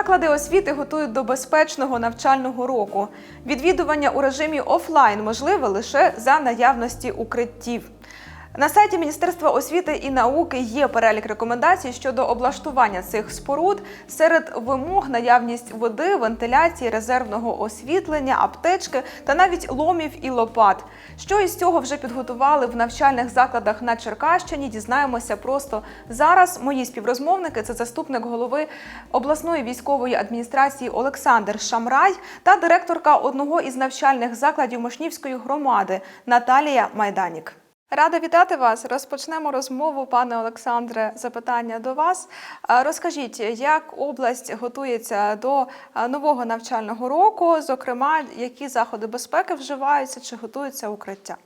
Заклади освіти готують до безпечного навчального року. Відвідування у режимі офлайн можливе лише за наявності укриттів. На сайті Міністерства освіти і науки є перелік рекомендацій щодо облаштування цих споруд. Серед вимог наявність води, вентиляції, резервного освітлення, аптечки та навіть ломів і лопат. Що із цього вже підготували в навчальних закладах на Черкащині, дізнаємося просто зараз. Мої співрозмовники це заступник голови обласної військової адміністрації Олександр Шамрай та директорка одного із навчальних закладів Мошнівської громади Наталія Майданік. Рада вітати вас. Розпочнемо розмову, пане Олександре. Запитання до вас. Розкажіть, як область готується до нового навчального року? Зокрема, які заходи безпеки вживаються чи готуються укриття?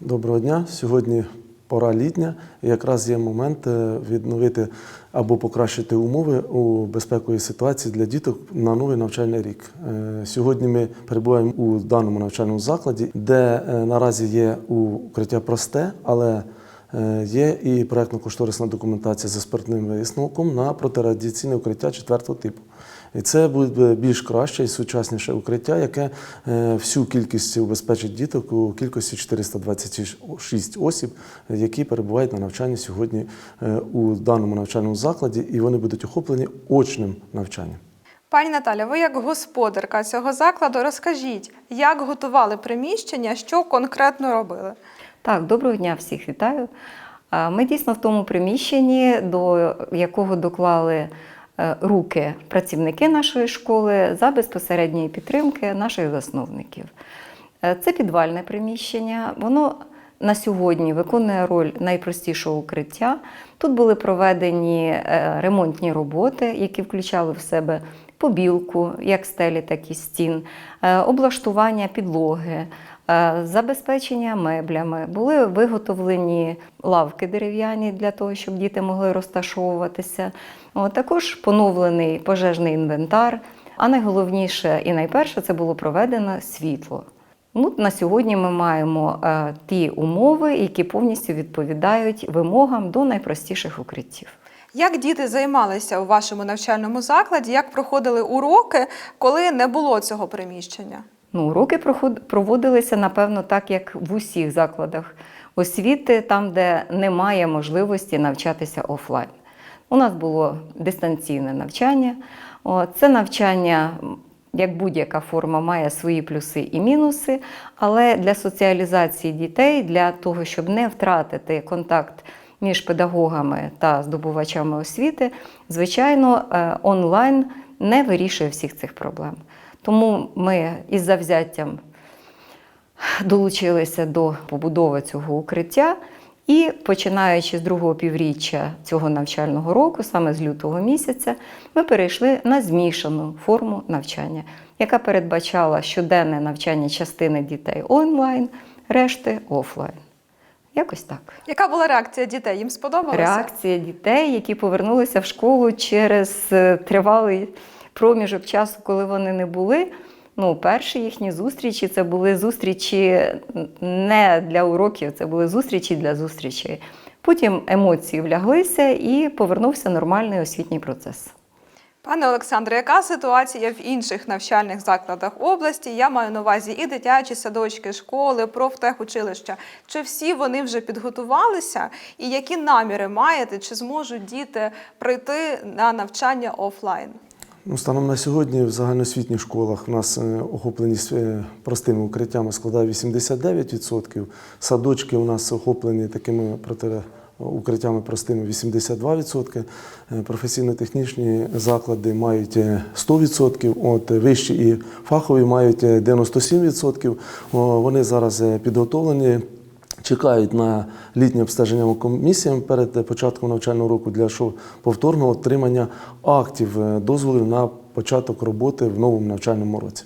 Доброго дня. Сьогодні пора літня. і Якраз є момент е, відновити або покращити умови у безпековій ситуації для діток на новий навчальний рік. Е, Сьогодні ми перебуваємо у даному навчальному закладі, де е, наразі є укриття просте, але Є і проєктно-кошторисна документація за спиртним висновком на протирадіаційне укриття четвертого типу. І це буде більш краще і сучасніше укриття, яке е, всю кількість убезпечить діток у кількості 426 осіб, е, які перебувають на навчанні сьогодні е, у даному навчальному закладі, і вони будуть охоплені очним навчанням. Пані Наталя, ви як господарка цього закладу, розкажіть, як готували приміщення, що конкретно робили? Так, доброго дня, всіх вітаю. Ми дійсно в тому приміщенні, до якого доклали е, руки працівники нашої школи за безпосередньої підтримки наших засновників. Е, Це підвальне приміщення. Воно на сьогодні виконує роль найпростішого укриття. Тут були проведені е, ремонтні роботи, які включали в себе побілку, як стелі, так і стін, облаштування підлоги, забезпечення меблями. Були виготовлені лавки дерев'яні для того, щоб діти могли розташовуватися. Також поновлений пожежний інвентар. А найголовніше і найперше це було проведено світло. Ну, на сьогодні ми маємо е, ті умови, які повністю відповідають вимогам до найпростіших укриттів. Як діти займалися у вашому навчальному закладі? Як проходили уроки, коли не було цього приміщення? Ну, уроки проводилися, напевно, так, як в усіх закладах освіти, там, де немає можливості навчатися офлайн. У нас було дистанційне навчання. Це навчання, як будь-яка форма, має свої плюси і мінуси, але для соціалізації дітей, для того, щоб не втратити контакт між педагогами та здобувачами освіти, звичайно, е, онлайн не вирішує всіх цих проблем. Тому ми із завзяттям долучилися до побудови цього укриття. І починаючи з другого півріччя цього навчального року, саме з лютого місяця, ми перейшли на змішану форму навчання, яка передбачала щоденне навчання частини дітей онлайн, решти офлайн. Якось так. Яка була реакція дітей? Їм сподобалося? Реакція дітей, які повернулися в школу через е, тривалий проміжок часу, коли вони не були. Ну, перші їхні зустрічі це були зустрічі не для уроків, це були зустрічі для зустрічей. Потім емоції вляглися і повернувся нормальний освітній процес. Пане Олександре, яка ситуація в інших навчальних закладах області? Я маю на увазі і дитячі садочки, школи, профтехучилища. Чи всі вони вже підготувалися? І які наміри маєте? Чи зможуть діти прийти на навчання офлайн? Ну, станом на сьогодні в загальноосвітніх школах у нас е, охопленість е, простими укриттями складає 89%. Садочки у нас охоплені такими укриттями простими 82%. Е, Професійно-технічні заклади мають е, 100%, от вищі і фахові мають е, 97%. Вони зараз підготовлені. Чекають на літнє обстеження комісіям перед початком навчального року для повторного отримання актів е, дозволів на початок роботи в новому навчальному році.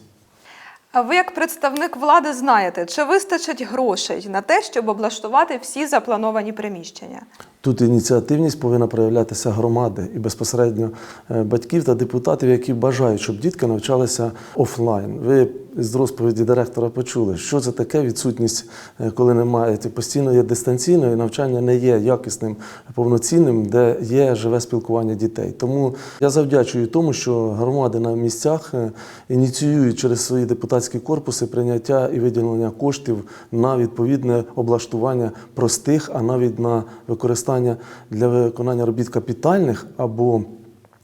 А ви, як представник влади, знаєте, чи вистачить грошей на те, щоб облаштувати всі заплановані приміщення? Тут ініціативність повинна проявлятися громади і безпосередньо е, батьків та депутатів, які бажають, щоб дітки навчалися офлайн. Ви з розповіді директора почули, що це таке відсутність, е, коли немає ті- постійно є дистанційно, навчання не є якісним, повноцінним, де є живе спілкування дітей. Тому я завдячую тому, що громади на місцях е, ініціюють через свої депутатські корпуси прийняття і виділення коштів на відповідне облаштування простих, а навіть на використання для виконання робіт капітальних або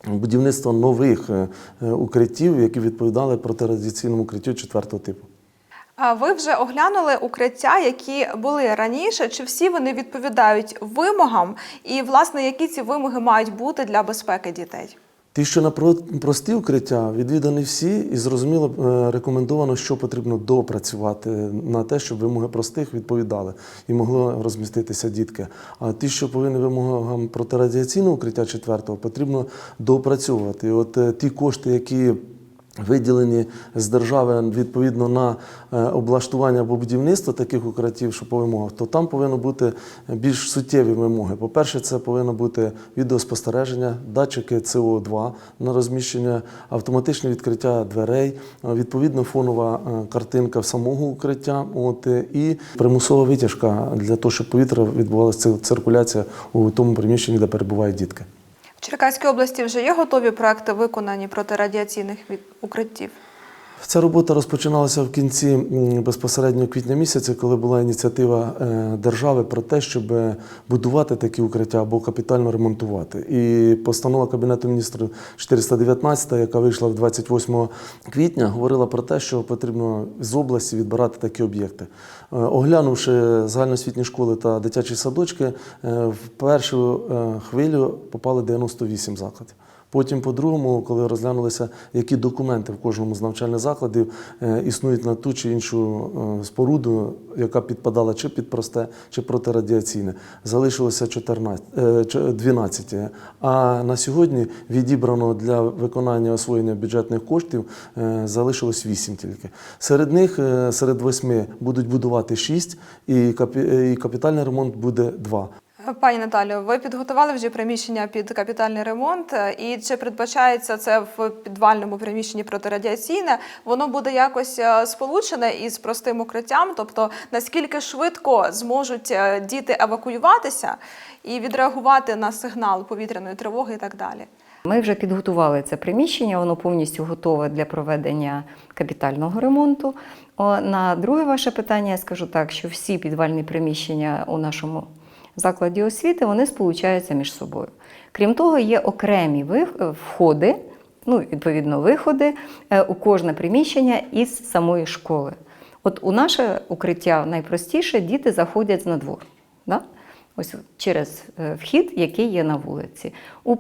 будівництва нових е, е, укриттів, які відповідали протирадіаційному укриттю четвертого типу. Ви вже оглянули укриття, які були раніше, чи всі вони відповідають вимогам, і власне які ці вимоги мають бути для безпеки дітей? Ті, що на про- прості укриття, відвідані всі, і зрозуміло е, рекомендовано, що потрібно допрацювати на те, щоб вимоги простих відповідали і могло розміститися дітки. А ті, що повинні вимогам протирадіаційного укриття четвертого, потрібно доопрацьовувати. І от е, ті кошти, які виділені з держави відповідно на е, облаштування або будівництво таких укриттів, що по вимогах, то там повинно бути більш суттєві вимоги. По-перше, це повинно бути відеоспостереження, датчики СО2 на розміщення, автоматичне відкриття дверей, е, відповідно фонова е, картинка самого укриття, от, і примусова витяжка для того, щоб повітря відбувалася циркуляція у тому приміщенні, де перебувають дітки. Черкаській області вже є готові проекти виконані протирадіаційних укриттів. Ця робота розпочиналася в кінці безпосередньо квітня місяця, коли була ініціатива е, держави про те, щоб будувати такі укриття або капітально ремонтувати. І постанова Кабінету міністрів 419, яка вийшла в 28 квітня, говорила про те, що потрібно з області відбирати такі об'єкти. Е, Оглянувши загальноосвітні школи та дитячі садочки, е, в першу хвилю попали 98 закладів. Потім, по-другому, коли розглянулися, які документи в кожному з навчальних закладів е, існують на ту чи іншу е, споруду, яка підпадала чи під просте, чи протирадіаційне, залишилося 14, е, 12. А на сьогодні відібрано для виконання освоєння бюджетних коштів е, залишилось 8 тільки. Серед них, е, серед восьми, будуть будувати 6, і і капітальний ремонт буде 2. Пані Наталю, ви підготували вже приміщення під капітальний ремонт, е, і чи передбачається це в підвальному приміщенні протирадіаційне? Воно буде якось е, сполучене із простим укриттям, тобто наскільки швидко зможуть е, діти евакуюватися і відреагувати на сигнал повітряної тривоги і так далі? Ми вже підготували це приміщення, воно повністю готове для проведення капітального ремонту. На друге ваше питання я скажу так, що всі підвальні приміщення у нашому закладі освіти вони сполучаються між собою. Крім того, є окремі входи, ну, відповідно, виходи е, у кожне приміщення із самої школи. От у наше укриття найпростіше діти заходять на двор. Да? Ось через е, вхід, який є на вулиці. У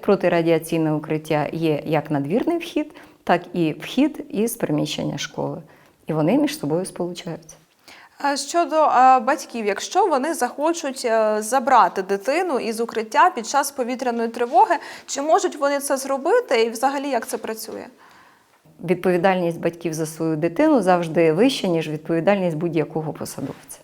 протирадіаційне укриття є як надвірний вхід, так і вхід із приміщення школи. І вони між собою сполучаються. Щодо батьків, якщо вони захочуть е, забрати дитину із укриття під час повітряної тривоги, чи можуть вони це зробити, і взагалі як це працює? Відповідальність батьків за свою дитину завжди вища, ніж відповідальність будь-якого посадовця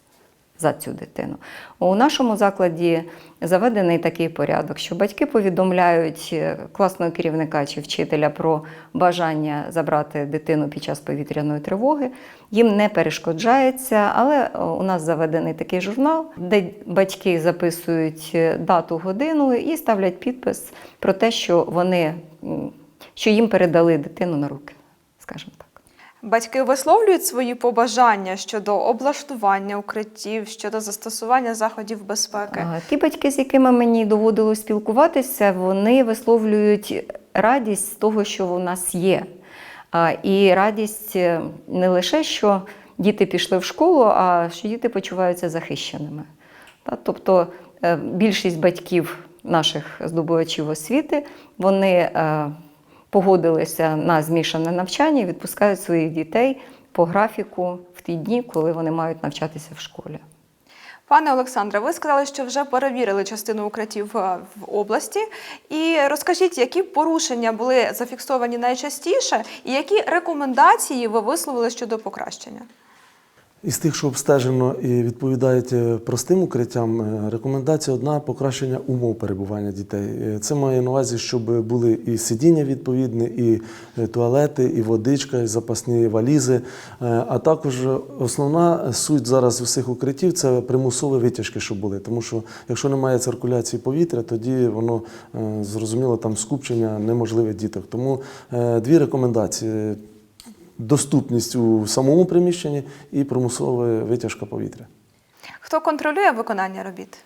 за цю дитину. У нашому закладі заведений такий порядок, що батьки повідомляють е, класного керівника чи вчителя про бажання забрати дитину під час повітряної тривоги. Їм не перешкоджається, але е, у нас заведений такий журнал, де батьки записують е, дату, годину і ставлять підпис про те, що вони що їм передали дитину на руки, скажімо так. Батьки висловлюють свої побажання щодо облаштування укриттів, щодо застосування заходів безпеки. Ті батьки, з якими мені доводилось спілкуватися, вони висловлюють радість з того, що у нас є. І радість е, не лише, що діти пішли в школу, а що діти почуваються захищеними. Тобто е, більшість батьків наших здобувачів освіти, вони е, погодилися на змішане навчання і відпускають своїх дітей по графіку в ті дні, коли вони мають навчатися в школі. Пане Олександре, ви сказали, що вже перевірили частину укриттів е, в області. І розкажіть, які порушення були зафіксовані найчастіше, і які рекомендації ви висловили щодо покращення? Із тих, що обстежено і відповідають е, простим укриттям, е, рекомендація одна покращення умов перебування дітей. Е, Це має на увазі, щоб були і сидіння відповідні, і туалети, і водичка, і запасні валізи. А також основна суть зараз усіх укриттів це примусові витяжки, щоб були. Тому що якщо немає циркуляції повітря, тоді воно зрозуміло там скупчення неможливе діток. Тому дві рекомендації доступність у самому приміщенні і примусова витяжка повітря. Хто контролює виконання робіт?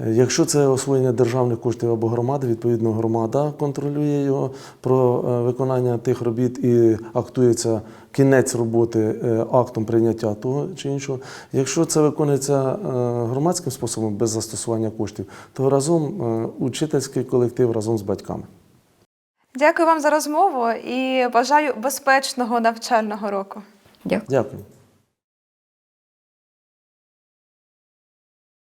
Е, Якщо це освоєння державних коштів або громади, відповідно громада контролює його про е, виконання тих робіт і актується кінець роботи е, актом прийняття того чи іншого. Якщо це виконується громадським способом без застосування коштів, то разом учительський колектив разом з батьками. Дякую вам за розмову і бажаю безпечного навчального року. Дякую. Дякую.